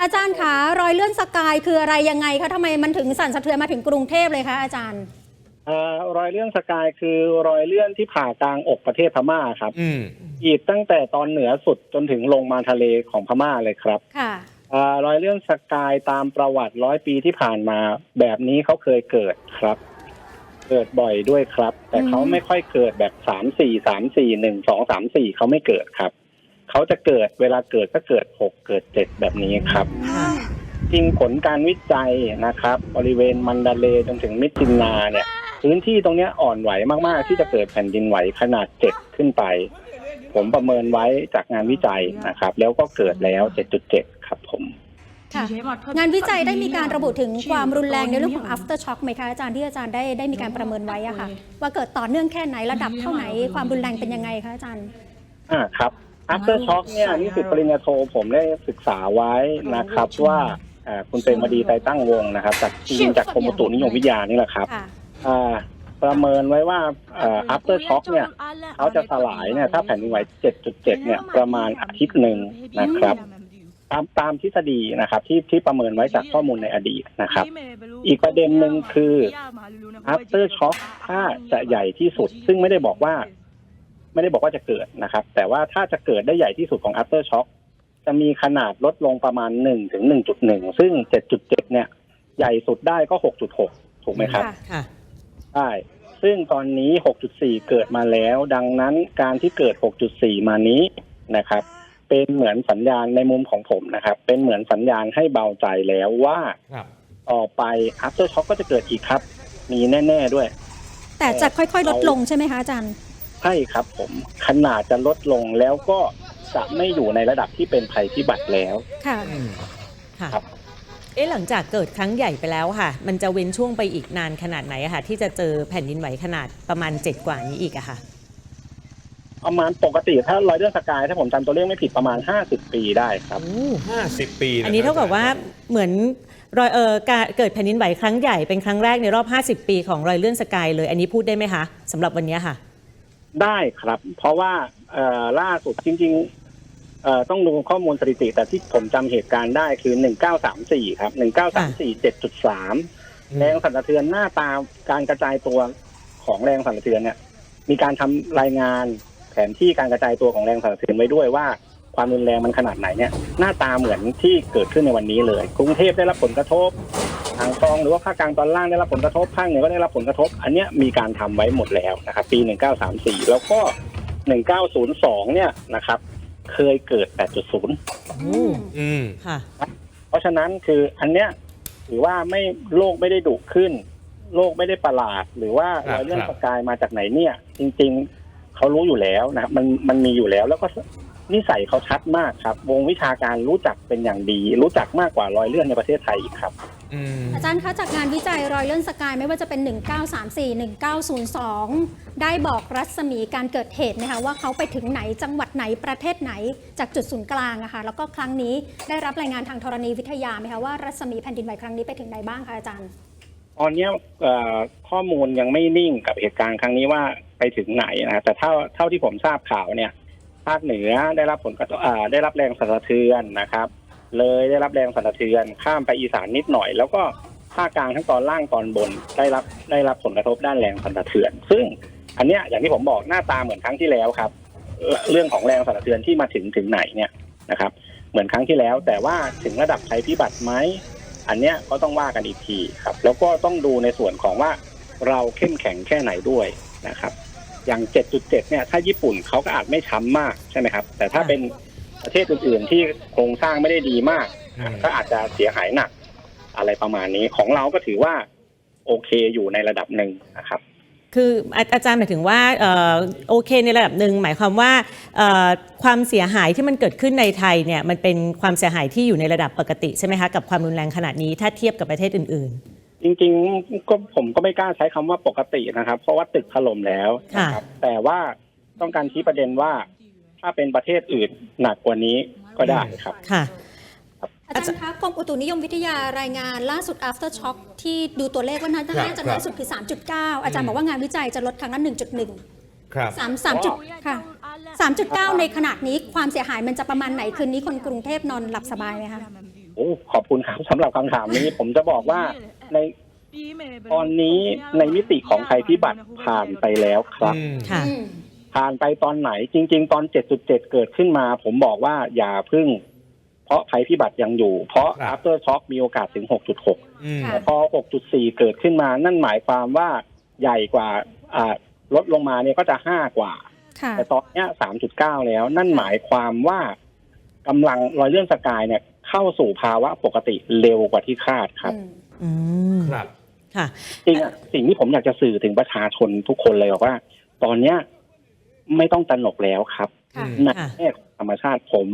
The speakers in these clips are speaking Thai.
อาจารย์คะรอยเลื่อนสกายคืออะไรยังไงคะทำไมมันถึงสั่นสะเทือนมาถึงกรุงเทพเลยคะอาจารย์เอ่อรอยเลื่อนสกายคือรอยเลื่อนที่ผ่ากลางอกประเทศพม่าครับอืมอีดตั้งแต่ตอนเหนือสุดจนถึงลงมาทะเลของพม่าเลยครับค่ะเอ่อรอยเลื่อนสกายตามประวัติร้อยปีที่ผ่านมา แบบนี้เขาเคยเกิดครับ เกิดบ่อยด้วยครับ แต่เขาอืมไม่ค่อยเกิดแบบสามสี่สามสี่หนึ่งสองสามสี่เขาไม่เกิดครับ เขาจะเกิดเวลาเกิดก็เกิดหกเกิดเจ็ดแบบนี้ครับค่ะจริงผลการวิจัยนะครับ บริเวณมันดาเลย์จนถึงมิดจินนาเนี่ย พื้นที่ตรงเนี้ยอ่อนไหวมาก ๆ ที่จะเกิดแผ่นดินไหวขนาดเจ็ดขึ้นไป ผมประเมินไว้จากงานวิจัยนะครับ แล้วก็เกิดแล้ว 7.7 ครับผมค่ะงานวิจัยได้มีการระบุถึงความรุนแรงในเรื่องของ after shock ไหมคะอาจารย์ที่อาจารย์ได้ได้มีการประเมินไว้อะค่ะ ว่าเกิดต่อเนื่องแค่ไหนระดับเท่าไหนความรุนแรงเป็นยังไงคะอาจารย์อ่าครับ after shock เนี่ยนิสิตปริญญาโทผมได้ศึกษาไว้นะครับว่าอ่าคุณเปรมวดีไตรตั้งวงนะครับ จากจริงๆจากกรมอุตุนิยมวิทยานี่แหละครับค่ะอ่าประเมินไว้ว่าอ่า after shock เนี่ยเขาจะสลายเนี่ยถ้าแผ่นดินไหว 7.7 เนี่ยประมาณอาทิตย์หนึ่งนะครับ ตามตามทฤษฎีนะครับที่ที่ประเมินไว้จากข้อมูลในอดีตนะครับ อีกประเด็นหนึ่งคือ after shock ถ้าจะใหญ่ที่สุด ซึ่งไม่ได้บอกว่า ไม่ได้บอกว่าจะเกิดนะครับ แต่ว่าถ้าจะเกิดได้ใหญ่ที่สุดของ after shock จะมีขนาดลดลงประมาณ1ถึง1.1ซึ่ง7.7เนี่ย ใหญ่สุดได้ก็6.6ถูกไหมครับค่ะค่ะใช่ซึ่งตอนนี้ 6.4 เกิดมาแล้ว ดังนั้นการที่เกิด 6.4 มานี้นะครับ เป็นเหมือนสัญญาณในมุมของผมนะครับ เป็นเหมือนสัญญาณให้เบาใจแล้วว่าครับต่อไป after shock ก็จะเกิดอีกครับ มีแน่ ๆด้วย แต่จะค่อยๆ ลดลงใช่ไหมคะอาจารย์ ใช่ครับผมขนาดจะลดลงแล้วก็จะไม่อยู่ในระดับที่เป็นภัยพิบัติแล้ว ค่ะอืมค่ะ ครับ เอ๊ะหลังจากเกิดครั้งใหญ่ไปแล้วค่ะ มันจะเว้นช่วงไปอีกนานขนาดไหนอะค่ะ ที่จะเจอแผ่นดินไหวขนาดประมาณ 7 กว่านี้อีกอะค่ะ ประมาณปกติถ้ารอยเลื่อนสกายถ้าผมจำตัวเลขไม่ผิดประมาณ 50 ปีได้ครับ ห้าสิบปีะอันนี้เท่ากับว่าเหมือนรอยเออการเกิดแผ่นดินไหวครั้งใหญ่เป็นครั้งแรกในรอบ 50 ปีของรอยเลื่อนสกายเลย อันนี้พูดได้ไหมคะสำหรับวันนี้ค่ะ ได้ครับ เพราะว่าเอ่อล่าสุดจริงๆเอ่อต้องดูข้อมูลสถิติ แต่ที่ผมจำเหตุการณ์ได้คือ 1934 ครับ 1934 7.3 แรงสั่นสะเทือนหน้าตาการกระจายตัวของแรงสั่นสะเทือนเนี่ย มีการทำรายงานแผนที่การกระจายตัวของแรงสั่นสะเทือนไว้ด้วยว่าความรุนแรงมันขนาดไหนเนี่ย หน้าตาเหมือนที่เกิดขึ้นในวันนี้เลย กรุงเทพได้รับผลกระทบ ทางตองหรือว่าภาคกลางตอนล่างได้รับผลกระทบภาคเหนือก็ได้รับผลกระทบ อันเนี้ยมีการทำไว้หมดแล้วนะครับ ปี 1934 แล้วก็ 1902 เนี่ยนะครับ เคยเกิด 8.0อืมอืมค่ะ เพราะฉะนั้นคืออันเนี้ยถือว่าไม่โลกไม่ได้ดุขึ้น โลกไม่ได้ประหลาด หรือว่าครับรอยเลื่อนครับสกายมาจากไหนเนี่ย จริง ๆเขารู้อยู่แล้วนะครับมันมันมีอยู่แล้วแล้วก็นิสัยเขาชัดมากครับ วงวิชาการรู้จักเป็นอย่างดี รู้จักมากกว่ารอยเลื่อนในประเทศไทยอีกครับ อืม อาจารย์คะจากงานวิจัยรอยเลื่อนสกายไม่ว่าจะเป็น 1934 1902 ได้บอกรัศมีการเกิดเหตุไหมคะว่าเขาไปถึงไหนจังหวัดไหนประเทศไหนจากจุดศูนย์กลางอะค่ะแล้วก็ครั้งนี้ได้รับรายงานทางธรณีวิทยาไหมคะว่ารัศมีแผ่นดินไหวครั้งนี้ไปถึงไหนบ้างคะอาจารย์ ตอนเนี้ยเอ่อข้อมูลยังไม่นิ่งกับเหตุการณ์ครั้งนี้ว่าไปถึงไหนนะแต่เท่าเท่าที่ผมทราบข่าวเนี่ย ภาคเหนือได้รับผลกระทบอ่าได้รับแรงสั่นสะเทือนนะครับ เลยได้รับแรงสั่นสะเทือน ข้ามไปอีสานนิดหน่อย แล้วก็ภาคกลางทั้งตอนล่างตอนบนได้รับได้รับผลกระทบด้านแรงสั่นสะเทือน ซึ่งอันเนี้ยอย่างที่ผมบอกหน้าตาเหมือนครั้งที่แล้วครับ เรื่องของแรงสั่นสะเทือนที่มาถึงถึงไหนเนี่ยนะครับ เหมือนครั้งที่แล้ว แต่ว่าถึงระดับภัยพิบัติไหมอันเนี้ยก็ต้องว่ากันอีกทีครับ แล้วก็ต้องดูในส่วนของว่าเราเข้มแข็งแค่ไหนด้วยนะครับ อย่าง 7.7 เนี่ย ถ้าญี่ปุ่นเขาก็อาจไม่ช้ำมากใช่ไหมครับ แต่ถ้าเป็น ประเทศอื่นๆ ที่โครงสร้างไม่ได้ดีมาก อืม ก็อาจจะเสียหายหนัก อะไรประมาณนี้ของเราก็ถือว่า โอเคอยู่ในระดับหนึ่งนะครับ คืออาอาจารย์หมายถึงว่าเอ่อโอเคในระดับหนึ่งหมายความว่าเอ่อความเสียหายที่มันเกิดขึ้นในไทยเนี่ยมันเป็นความเสียหายที่อยู่ในระดับปกติใช่ไหมคะกับความรุนแรงขนาดนี้ถ้าเทียบกับประเทศอื่น จริงๆก็ผมก็ไม่กล้าใช้คำว่าปกตินะครับ เพราะว่าตึกถล่มแล้วนะครับแต่ว่าต้องการชี้ประเด็นว่า ถ้าเป็นประเทศอื่นหนักกว่านี้ก็ได้ครับๆค่ะ อาจารย์คะกรมอุตุนิยมวิทยารายงานล่าสุด after shock ที่ดูตัวเลขว่าน่าครับน่าจะน้อยสุดคือ 3.9 อาจารย์บอกว่างานวิจัยจะลดครั้งละ1.1 ครับ 3 3จุดค่ะ 3.9 ในขนาดนี้ความเสียหายมันจะประมาณไหนคืนนี้คนกรุงเทพนอนหลับสบายไหมคะ โอ้ขอบคุณครับสำหรับคำถามนี้ ผมจะบอกว่าในตอนนี้ในมิติของภัยพิบัติผ่านไปแล้วครับ อืม ค่ะ อืม ผ่านไปตอนไหนจริง ๆ ตอน 7.7 เกิดขึ้นมา ผมบอกว่าอย่าพึ่ง เพราะภัยพิบัติยังอยู่ เพราะ ครับ after shock มีโอกาสถึง 6.6 อืม ค่ะแต่พอ 6.4 เกิดขึ้นมา นั่นหมายความว่าใหญ่กว่าอ่าลดลงมาเนี่ยก็จะ 5 กว่า ค่ะ แต่ตอนเนี้ย 3.9 แล้ว นั่นหมายความว่ากำลังรอยเลื่อนสกายเนี่ยเข้าสู่ภาวะปกติเร็วกว่าที่คาดครับ อืม อืมครับ ค่ะ จริงอะสิ่งที่ผมอยากจะสื่อถึงประชาชนทุกคนเลยบอกว่า ตอนเนี้ย ไม่ต้องตระหนกแล้วครับค่ะอืมในค่ะแง่ของธรรมชาติผม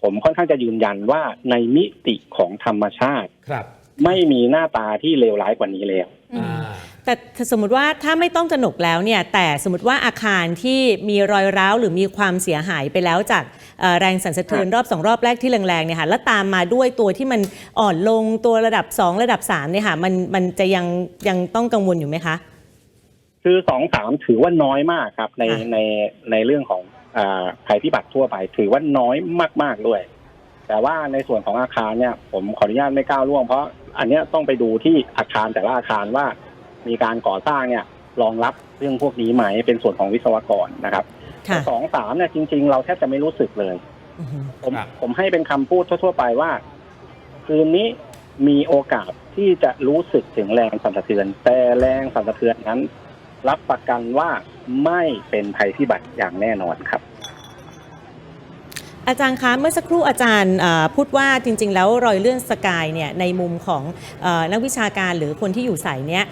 ผมค่อนข้างจะยืนยันว่าในมิติของธรรมชาติ ครับไม่มีหน้าตาที่เลวร้ายกว่านี้แล้ว อืมอ่าแต่สมมติว่าถ้าไม่ต้องตระหนกแล้วเนี่ย แต่สมมติว่าอาคารที่มีรอยร้าวหรือมีความเสียหายไปแล้วจากเอ่อแรงสั่นสะเทือนรอบสองรอบแรกที่แรงๆเนี่ยค่ะแล้วตามมาด้วยตัวที่มันอ่อนลงตัวระดับ 2 ระดับ3เนี่ยค่ะมันมันจะยังยังต้องกังวลอยู่ไหมคะ คือสองสามถือว่าน้อยมากครับ ในค่ะในในเรื่องของอาภัยพิบัติทั่วไป ถือว่าน้อยมากๆด้วย แต่ว่าในส่วนของอาคารเนี่ย ผมขออนุญาตไม่ก้าวล่วงเพราะอันเนี้ยต้องไปดูที่อาคารแต่ละอาคารว่า มีการก่อสร้างเนี่ยรองรับเรื่องพวกนี้ไหมเป็นส่วนของวิศวกรนะครับค่ะสองสามเนี่ยจริง ๆ เราแทบจะไม่รู้สึกเลยอือฮึผมครับผมให้เป็นคำพูดทั่ว ๆ ไปว่า คืนนี้มีโอกาสที่จะรู้สึกถึงแรงสั่นสะเทือน แต่แรงสั่นสะเทือนนั้น รับประกันว่าไม่เป็นภัยพิบัติอย่างแน่นอนครับ อาจารย์คะเมื่อสักครู่อาจารย์พูดว่าจริง ๆ แล้วรอยเลื่อนสกายเนี่ยในมุมของอนักวิชาการหรือคนที่อยู่สายเนี้ย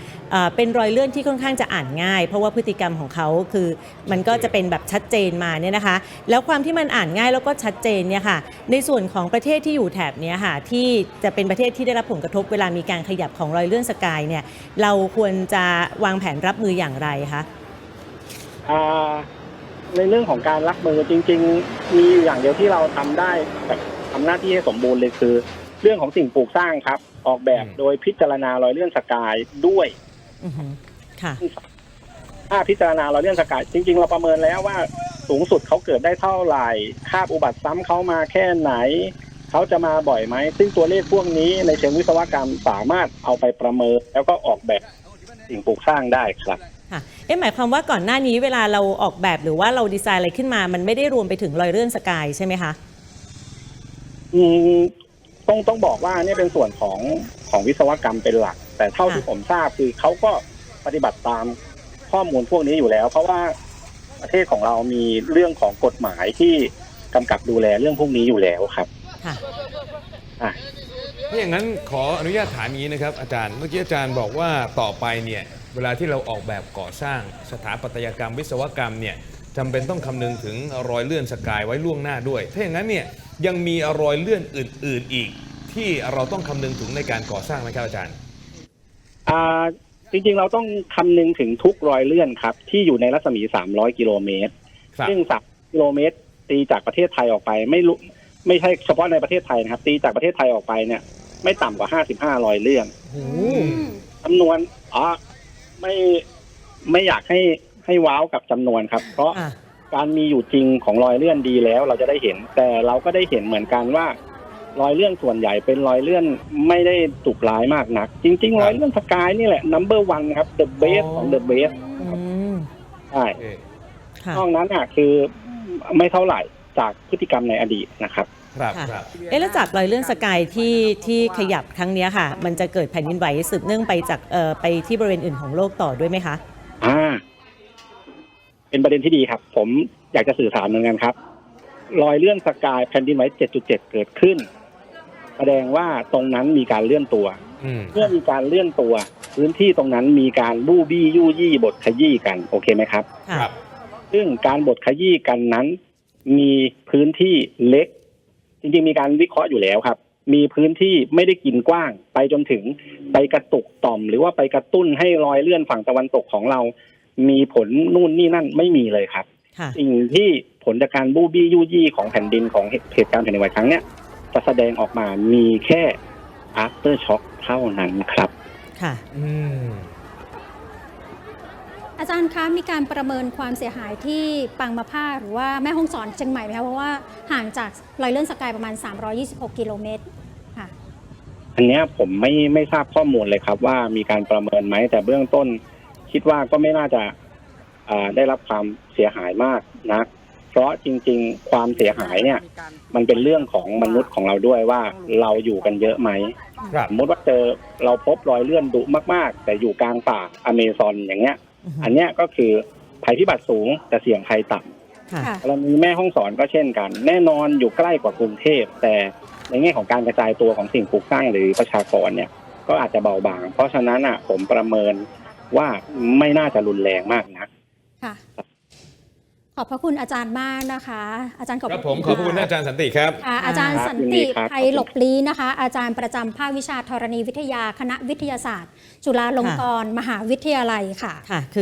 เป็นรอยเลื่อนที่ค่อนข้างจะอ่านง่าย เพราะว่าพฤติกรรมของเขาคือมันก็จะเป็นแบบชัดเจนมาเนี่ยนะคะ แล้วความที่มันอ่านง่ายแล้วก็ชัดเจนเนี่ยค่ะในส่วนของประเทศที่อยู่แถบเนี้ยค่ะที่จะเป็นประเทศที่ได้รับผลกระทบเวลามีการขยับของรอยเลื่อนสกายเนี่ยเราควรจะวางแผนรับมืออย่างไรคะ ในเรื่องของการรับมือจริง ๆ มีอยู่อย่างเดียวที่เราทำได้แบบทำหน้าที่ให้สมบูรณ์เลยคือ เรื่องของสิ่งปลูกสร้างครับ ออกแบบอืมโดยพิจารณารอยเลื่อนสกายด้วยอือฮึค่ะถ้าพิจารณารอยเลื่อนสกายจริง ๆ เราประเมินแล้วว่าสูงสุดเขาเกิดได้เท่าไหร่คาบอุบัติซ้ำเขามาแค่ไหนเขาจะมาบ่อยไหม ซึ่งตัวเลขพวกนี้ในเชิงวิศวกรรมสามารถเอาไปประเมิน แล้วก็ออกแบบสิ่งปลูกสร้างได้ครับ ค่ะเอ๊ะหมายความว่าก่อนหน้านี้เวลาเราออกแบบหรือว่าเราดีไซน์อะไรขึ้นมา มันไม่ได้รวมไปถึงรอยเลื่อนสกายใช่ไหมคะอืมต้องต้องบอกว่าเนี่ยเป็นส่วนของของวิศวกรรมเป็นหลัก แต่เท่าที่ค่ะผมทราบคือเขาก็ปฏิบัติตามข้อมูลพวกนี้อยู่แล้ว เพราะว่าประเทศของเรามีเรื่องของกฎหมายที่กำกับดูแลเรื่องพวกนี้อยู่แล้วครับค่ะอะถ้าอย่างนั้นขออนุญาตถามอย่างนี้นะครับ อาจารย์เมื่อกี้อาจารย์บอกว่าต่อไปเนี่ย เวลาที่เราออกแบบก่อสร้างสถาปัตยกรรมวิศวกรรมเนี่ยจำเป็นต้องคำนึงถึงรอยเลื่อนสกายไว้ล่วงหน้าด้วย ถ้าอย่างนั้นเนี่ยยังมีรอยเลื่อนอื่น ๆอีก ที่เราต้องคำนึงถึงในการก่อสร้างไหมครับอาจารย์อ่าจริงๆ เราต้องคำนึงถึงทุกรอยเลื่อนครับ ที่อยู่ในรัศมี 300 กิโลเมตรครับซึ่งสักกิโลเมตร ตีจากประเทศไทยออกไป ไม่รู้ไม่ใช่เฉพาะในประเทศไทยนะครับ ตีจากประเทศไทยออกไปเนี่ย ไม่ต่ำกว่า 55รอยเลื่อนอืมจำนวนอ๋อ ไม่ไม่อยากให้ให้ว้าวกับจำนวนครับ เพราะค่ะการมีอยู่จริงของรอยเลื่อนดีแล้วเราจะได้เห็น แต่เราก็ได้เห็นเหมือนกันว่า รอยเลื่อนส่วนใหญ่เป็นรอยเลื่อนไม่ได้ตุกร้ายมากนัก จริง ๆ รอยเลื่อนสกายนี่แหละ number one ครับ the best ของ the best อืมใช่โอเคค่ะ นอกนั้นอะคือไม่เท่าไหร่จากพฤติกรรมในอดีตนะครับ ครับค่ะครับเอ๊ะแล้วจากรอยเลื่อนสกายที่ที่ขยับครั้งเนี้ยค่ะ มันจะเกิดแผ่นดินไหวสืบเนื่องไปจากเอ่อไปที่บริเวณอื่นของโลกต่อด้วยไหมคะ อ่าเป็นประเด็นที่ดีครับ ผมอยากจะสื่อสารเหมือนกันครับ รอยเลื่อนสกายแผ่นดินไหว7.7 เกิดขึ้น แสดงว่าตรงนั้นมีการเลื่อนตัว อืม เมื่อมีการเลื่อนตัว พื้นที่ตรงนั้นมีการบู้บี้ยู่ยี่บทขยี้กันโอเคไหมครับค่ะครับ ซึ่งการบทขยี้กันนั้น มีพื้นที่เล็ก จริงๆมีการวิเคราะห์อยู่แล้วครับ มีพื้นที่ไม่ได้กินกว้าง ไปจนถึงไปกระตุกต่อม หรือว่าไปกระตุ้นให้รอยเลื่อนฝั่งตะวันตกของเรา มีผลนู่นนี่นั่นไม่มีเลยครับค่ะสิ่งที่ผลจากการบูบี้ยู่ยี่ของแผ่นดินของเหตุการณ์แผ่นดินไหวครั้งเนี้ยจะแสดงออกมามีแค่ after shock เท่านั้นครับ ค่ะ อืม อาจารย์คะมีการประเมินความเสียหายที่ปังมะผ้าหรือว่าแม่ฮ่องสอนเชียงใหม่ไหมคะเพราะว่าห่างจากรอยเลื่อนสกายประมาณ 326 กิโลเมตรค่ะอันเนี้ยผมไม่ไม่ทราบข้อมูลเลยครับ ว่ามีการประเมินไหมแต่เบื้องต้น คิดว่าก็ไม่น่าจะอ่าได้รับความเสียหายมากนะเพราะจริง ๆ ความเสียหายเนี่ย มันเป็นเรื่องของมนุษย์ของเราด้วยว่าเราอยู่กันเยอะไหมครับ สมมติว่าเจอเราพบรอยเลื่อนดุมาก ๆ แต่อยู่กลางป่าอเมซอนอย่างเงี้ย อันเนี้ยก็คือภัยพิบัติสูงแต่เสี่ยงภัยต่ำค่ะค่ะกรณีแม่ห้องสอนก็เช่นกัน แน่นอนอยู่ใกล้กว่ากรุงเทพ แต่ในแง่ของการกระจายตัวของสิ่งปลูกสร้างหรือประชากรเนี่ย ก็อาจจะเบาบาง เพราะฉะนั้นอะผมประเมินว่าไม่น่าจะรุนแรงมากนะค่ะข อบพระคุณอาจารย์มากนะคะ อาจารย์ขอบครับพะผมขอบคุณะอาจารย์สันติครับ ค่ะอาจารย์ครับสันยินดีติครับไทยหลบลี้นะคะ อาจารย์ประจำภาควิชาธรณีวิทยาคณะวิทยาศาสตร์ จุฬาลงกรณ์มหาวิทยาลัยค่ะ ค่ะคือ